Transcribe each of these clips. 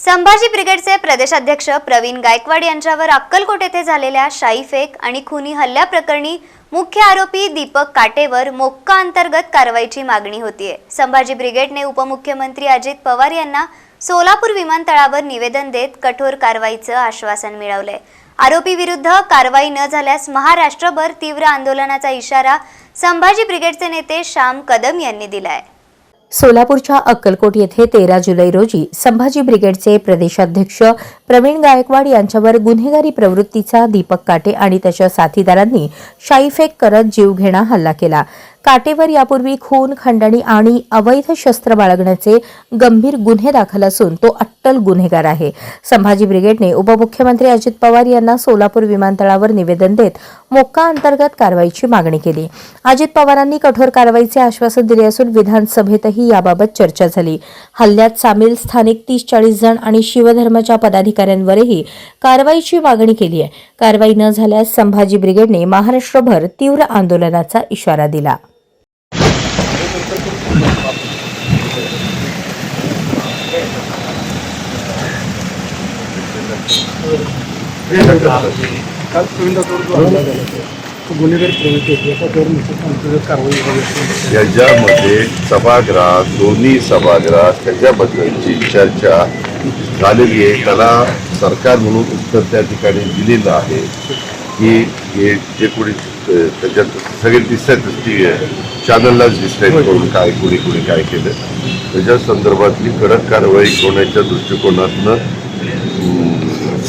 संभाजी ब्रिगेडचे प्रदेशाध्यक्ष प्रवीण गायकवाड यांच्यावर अक्कलकोट येथे झालेल्या शाईफेक आणि खुनी हल्ल्याप्रकरणी मुख्य आरोपी दीपक काटेवर मोक्का अंतर्गत कारवाईची मागणी होतीये. संभाजी ब्रिगेडने उपमुख्यमंत्री अजित पवार यांना सोलापूर विमानतळावर निवेदन देत कठोर कारवाईचं आश्वासन मिळवलंय. आरोपी विरुद्ध कारवाई न झाल्यास महाराष्ट्रभर तीव्र आंदोलनाचा इशारा संभाजी ब्रिगेडचे नेते श्याम कदम यांनी दिलाय. सोलापूरच्या अक्कलकोट येथे तेरा जुलै रोजी संभाजी ब्रिगेडचे प्रदेशाध्यक्ष प्रवीण गायकवाड यांच्यावर गुन्हेगारी प्रवृत्तीचा दीपक काटे आणि त्याच्या साथीदारांनी शाईफेक करत जीवघेणा हल्ला केला. काटेवर यापूर्वी खून खंडणी आणि अवैध शस्त्र बाळगण्याचे गंभीर गुन्हे दाखल असून तो अट्टल गुन्हेगार आहे. संभाजी ब्रिगेडने उपमुख्यमंत्री अजित पवार यांना सोलापूर विमानतळावर निवेदन देत मोक्का अंतर्गत कारवाईची मागणी केली. अजित पवारांनी कठोर कारवाईचे आश्वासन दिले असून विधानसभेतही याबाबत चर्चा झाली. हल्ल्यात सामील स्थानिक तीस चाळीस जण आणि शिवधर्माच्या पदाधिकाऱ्यांवरही कारवाईची मागणी केली आहे. कारवाई न झाल्यास संभाजी ब्रिगेडने महाराष्ट्रभर तीव्र आंदोलनाचा इशारा दिला काल प्रवीणदादावर जो हल्ला झाला तो गुन्हेगारी प्रवृत्ती होती अंतर्गत कारवाई व्हावी याच्यामध्ये सभागृहात दोन्ही सभागृहात त्याच्याबद्दलची चर्चा झालेली आहे. त्याला सरकार म्हणून उत्तर त्या ठिकाणी दिलेलं आहे. की हे जे कोणी त्याच्यात सगळे दिसतात चॅनललाच दिसतायत करून काय कोणी कोणी काय केलं. त्याच्या संदर्भातली कडक कारवाई होण्याच्या दृष्टिकोनातनं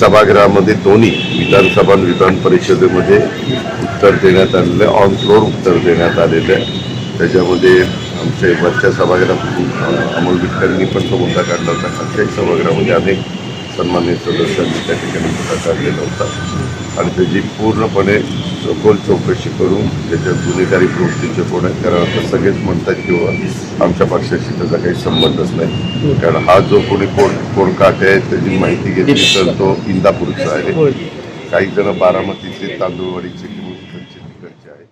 सभागृहामध्ये दोन्ही विधानसभा आणि विधान परिषदेमध्ये उत्तर देण्यात आलेलं आहे. ऑन फ्लोर उत्तर देण्यात आलेलं आहे. त्याच्यामध्ये आमच्या वरच्या सभागृहात अमोल बिटकरांनी पण तो मुद्दा काढला होता. खालच्याही सभागृहामध्ये अनेक सन्मान्य सदस्यांनी त्या ठिकाणी पुढाकार काढलेला होता. आणि त्याची पूर्णपणे सखोल चौकशी करून त्याच्यात गुन्हेगारी प्रवृत्तीचे कोण आहेत कारण आता सगळेच म्हणतात किंवा आमच्या पक्षाशी त्याचा काही संबंधच नाही. कारण हा जो कोणी कोण कोण काटे आहे त्याची माहिती घेतली तर तो इंदापूरचा आहे. काही जण बारामतीचे तांदूळवाडीचे